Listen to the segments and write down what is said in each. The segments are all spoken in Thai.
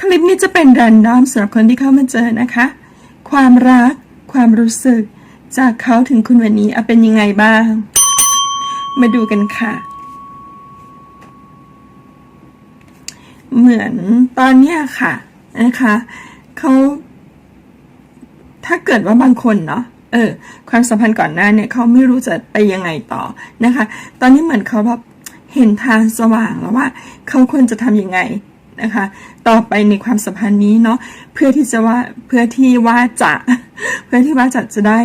คลิปนี้จะเป็นแรนดอมสำหรับคนที่เข้ามาเจอนะคะ ความรัก ความรู้สึก จากเขาถึงคุณวันนี้เอาเป็นยังไงบ้าง มาดูกันค่ะ เหมือนตอนเนี้ยค่ะนะคะเขาถ้าเกิดว่าบางคนเนาะเออ ความสัมพันธ์ก่อนหน้าเนี่ยเขาไม่รู้จะไปยังไงต่อนะคะ ตอนนี้เหมือนเขาแบบเห็นทางสว่างแล้วว่า เขาควรจะทำยังไง นะคะ ต่อไปในความสัมพันธ์นี้เนาะเพื่อที่จะว่าเพื่อที่ว่าจะเพื่อที่ว่าจะจะได้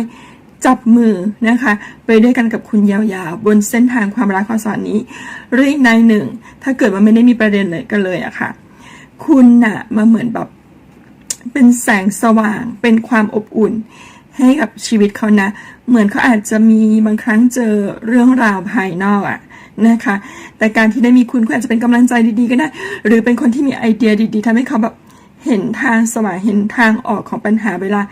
จับมือนะคะ ไปด้วยกันกับคุณยาวๆ บนเส้นทางความรักความสัมพันธ์นี้หรืออีกในหนึ่ง ถ้าเกิดว่าไม่ได้มีประเด็นเลยกันเลยอะค่ะ คุณน่ะมาเหมือนแบบเป็นแสงสว่างเป็นความอบอุ่นให้กับชีวิตเขานะ เหมือนเขาอาจจะมีบางครั้งเจอเรื่องราวภายนอกอะ นะคะ แต่การที่ได้มีคุณคุณอาจจะเป็นกำลังใจดีๆก็ได้ หรือเป็นคนที่มีไอเดียดีๆทำให้เขาแบบเห็นทางสว่างเห็นทางออกของปัญหาเวลา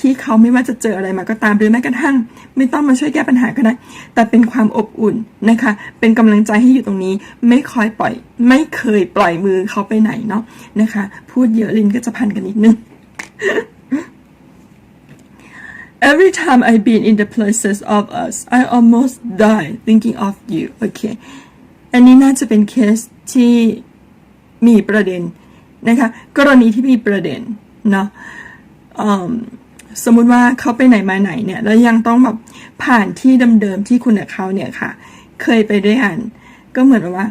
ที่เขาไม่ว่าจะเจออะไรมาก็ตามหรือแม้กระทั่ง ไม่ต้องมาช่วยแก้ปัญหาก็ได้ แต่เป็นความอบอุ่นนะคะ เป็นกำลังใจให้อยู่ตรงนี้ ไม่คอยปล่อย ไม่เคยปล่อยมือเขาไปไหนเนาะนะคะ พูดเยอะลิ้นก็จะพันกันนิดนึง Every time I've been in the places of us, I almost die thinking of you. Okay. อันนี้น่าจะเป็นเคสที่มีประเด็นนะคะ กรณีที่มีประเด็นเนาะมสมมุติว่าเขาไปไหนมาไหนเนี่ย แล้วยังต้องแบบผ่านที่เดิมๆที่คุณกับเขาเนี่ยค่ะ เคยไปด้วยกัน ก็เหมือนแบบว่า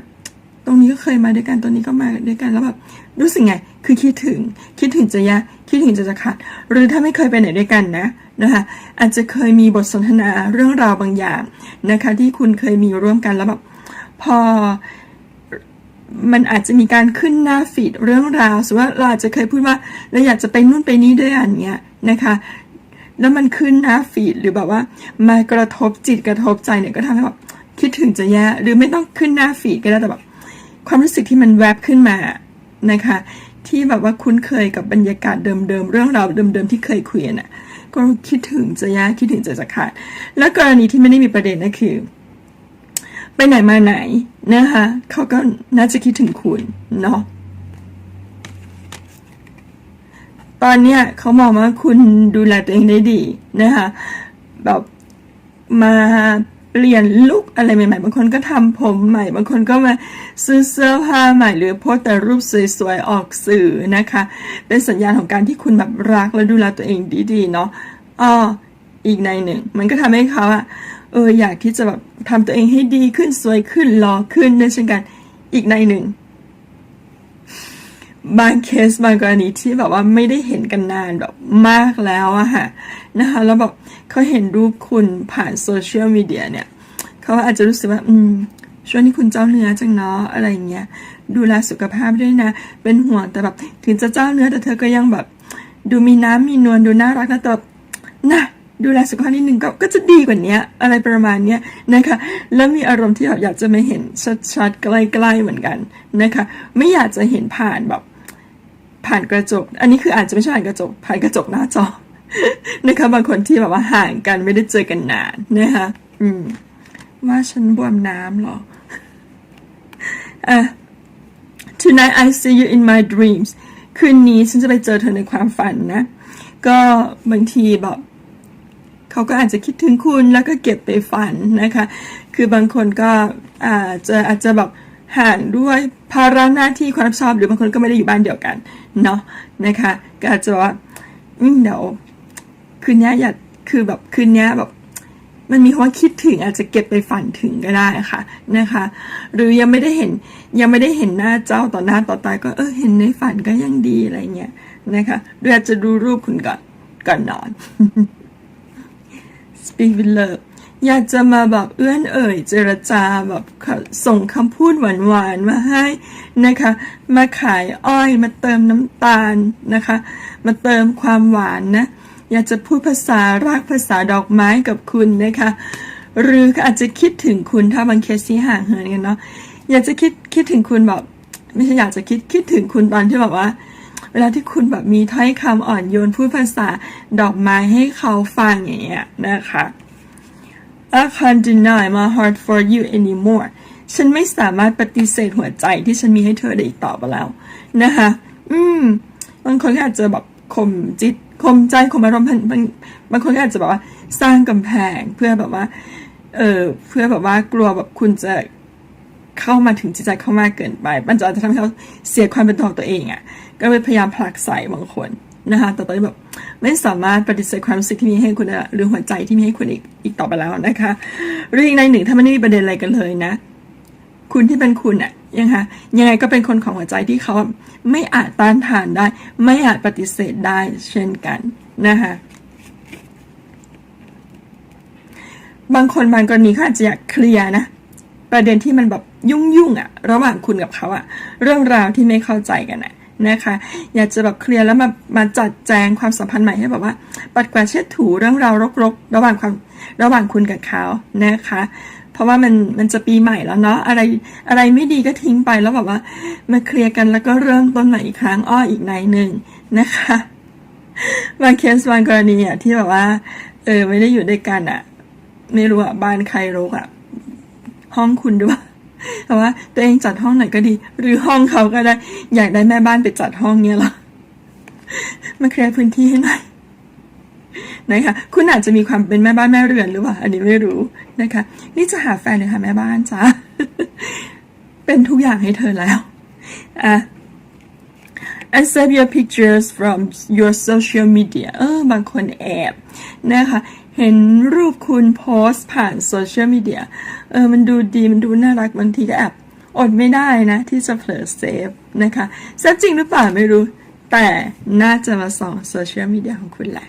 ตรงนี้ก็เคยมาด้วยกัน ตรงนี้ก็มาด้วยกัน แล้วแบบรู้สึกไง คือคิดถึง คิดถึงจะยะ คิดถึงจะจะขาดหรือถ้าไม่เคยไปไหนด้วยกันนะนะคะอาจจะเคยมีบทสนทนาเรื่องราวบางอย่างนะคะ ที่คุณเคยมีร่วมกันแล้วแบบพอมันอาจจะมีการขึ้นหน้าฟีดเรื่องราวสมมติว่าเราอาจจะเคยพูดว่าเราอยากจะไปนู่นไปนี่ด้วยกันเนี้ยนะคะ แล้วมันขึ้นหน้าฟีดหรือแบบว่า มากระทบจิตกระทบใจเนี่ยก็ทำให้แบบคิดถึงจะแย่หรือไม่ต้องขึ้นหน้าฟีดก็ได้แต่แบบความรู้สึกที่มันแวบขึ้นมานะคะ ที่แบบว่าคุ้นเคยกับบรรยากาศเดิมๆเรื่องราวเดิมๆที่เคยคุยกันน่ะ ก็คิดถึงจะแย่คิดถึงจะจะขาด แล้วกรณีที่ไม่ได้มีประเด็นก็คือ ไปไหนมาไหนนะคะเขาก็น่าจะคิดถึงคุณเนาะตอนเนี้ยเขามองว่าคุณดูแลตัวเองได้ดีนะคะแบบมา เปลี่ยนลุคอะไรใหม่ๆ บางคนก็ทำผมใหม่ บางคนก็มาซื้อเสื้อผ้าใหม่ หรือโพสแต่รูปสวยๆ ออกสื่อนะคะ เป็นสัญญาณของการที่คุณแบบรักและดูแลตัวเองดีๆ เนาะอ้ออีกในหนึ่ง มันก็ทำให้เขาอะเอออยากที่จะแบบทำตัวเองให้ดีขึ้นสวยขึ้นหล่อขึ้นด้วยเช่นกัน อีกในหนึ่ง บางเคสบางกรณีที่แบบว่าไม่ได้เห็นกันนานแบบมากแล้วอะค่ะนะคะแล้วแบบเขาเห็นรูปคุณผ่านโซเชียลมีเดียเนี่ยเขาอาจจะรู้สึกว่า อืมช่วงนี้คุณเจ้าเนื้อจังเนาะอะไรเงี้ยดูแลสุขภาพด้วยนะ เป็นห่วงแต่แบบ ถึงจะเจ้าเนื้อแต่เธอก็ยังแบบ ดูมีน้ำมีนวลดูน่ารักนะแต่แบบนะดูแลสุขภาพนิดนึงก็ก็จะดีกว่านี้อะไรประมาณนี้นะคะแล้วมีอารมณ์ที่แบบอยากจะไม่เห็นชัดๆใกล้ๆเหมือนกันนะคะ ไม่อยากจะเห็นผ่านแบบ ผ่านกระจก อันนี้คืออาจจะไม่ใช่ผ่านกระจก ผ่านกระจกหน้าจอนะคะบางคนที่แบบว่าห่างกันไม่ได้เจอกันนานนะคะอืม ว่าฉันบวมน้ำหรออะ tonight I see you in my dreams คืนนี้ฉันจะไปเจอเธอในความฝันนะ ก็บางทีแบบเขาก็อาจจะคิดถึงคุณแล้วก็เก็บไปฝันนะคะ คือบางคนก็อาจจะอาจจะแบบ ห่างด้วยภาระหน้าที่ความรับผิดชอบหรือบางคนก็ไม่ได้อยู่บ้านเดียวกันเนาะนะคะก็อาจจะว่าเดี๋ยวคืนนี้อยากคือแบบคืนนี้แบบมันมีคำว่าคิดถึงอาจจะเก็บไปฝันถึงก็ได้ค่ะนะคะ หรือยังไม่ได้เห็นยังไม่ได้เห็นหน้าเจ้าต่อหน้าต่อตาก็เออเห็นในฝันก็ยังดีอะไรเงี้ยนะคะหรืออาจจะดูรูปคุณก่อนก่อนนอน speak with love อยากจะมาแบบเอื้อนเอ่ย เจรจาแบบส่งคำพูดหวานๆมาให้นะคะ มาขายอ้อยมาเติมน้ำตาลนะคะ มาเติมความหวานนะ อยากจะพูดภาษารักภาษาดอกไม้กับคุณนะคะ หรืออาจจะคิดถึงคุณถ้าบางเคสที่ห่างเหินกันเนาะอยากจะคิดคิดถึงคุณแบบไม่ใช่อยากจะคิดคิดถึงคุณตอนที่แบบว่าเวลาที่คุณแบบมีถ้อยคำอ่อนโยนพูดภาษาดอกไม้ให้เขาฟังอย่างเงี้ยนะคะ I can't deny my heart for you anymore ฉันไม่สามารถปฏิเสธหัวใจที่ฉันมีให้เธอได้อีกต่อไปแล้วนะคะ อือมบางคนก็อาจจะแบบข่มจิตข่มใจข่มอารมณ์บางบางบางคนก็อาจจะแบบว่าสร้างกำแพงเพื่อแบบว่า เออเพื่อแบบว่ากลัวแบบคุณจะเข้ามาถึงจิตใจเขามากเกินไป มันจะอาจจะทำให้เขาเสียความเป็นตัวของตัวเองอะ่ะ ก็เลยพยายามผลักใส่บางคน นะคะแต่ตอนนี้แบบไม่สามารถปฏิเสธความรู้สึกที่มีให้คุณได้ละหรือหัวใจที่มีให้คุณอีกอีกต่อไปแล้วนะคะหรืออีกในหนึ่งถ้ามันไม่มีประเด็นอะไรกันเลยนะ คุณที่เป็นคุณอะยังคะยังไงก็เป็นคนของหัวใจที่เขาไม่อาจต้านทานได้ ไม่อาจปฏิเสธได้เช่นกันนะคะบางคนบางกรณีเขาอาจจะอยากเคลียร์นะประเด็นที่มันแบบยุ่งยุ่งอะระหว่างคุณกับเขาอะเรื่องราวที่ไม่เข้าใจกันอะ นะคะ อยากจะแบบเคลียร์แล้วมามาจัดแจงความสัมพันธ์ใหม่ให้แบบว่า ปัดกวาดเช็ดถูเรื่องราวรกๆ ระหว่างความระหว่างคุณกับเขานะคะ เพราะว่ามันมันจะปีใหม่แล้วเนาะอะไรอะไรไม่ดีก็ทิ้งไปแล้วแบบว่ามาเคลียร์กันแล้วก็เริ่มต้นใหม่อีกครั้งอ้ออีกในหนึ่งนะคะบางเคสบางกรณีอะที่แบบว่า เออไม่ได้อยู่ด้วยกันอะ ไม่รู้อะบ้านใครรกอะ ห้องคุณด้วย แต่ว่าตัวเองจัดห้องไหนก็ดี หรือห้องเขาก็ได้ อยากได้แม่บ้านไปจัดห้องเนี้ยหรอมาเคลียร์พื้นที่ให้หน่อยนะคะคุณอาจจะมีความเป็นแม่บ้านแม่เรือนหรือเปล่าอันนี้ไม่รู้นะคะ นี่จะหาแฟนหรือหาแม่บ้านจ้าเป็นทุกอย่างให้เธอแล้วอะ and save your pictures from your social media เออบางคนแอบนะคะ เห็นรูปคุณโพสต์ผ่านโซเชียลมีเดีย เออ มันดูดี มันดูน่ารัก บางทีก็แอบอดไม่ได้นะ ที่จะเผลอเซฟนะคะเซฟจริงหรือเปล่าไม่รู้ แต่น่าจะมาส่องโซเชียลมีเดียของคุณแหละ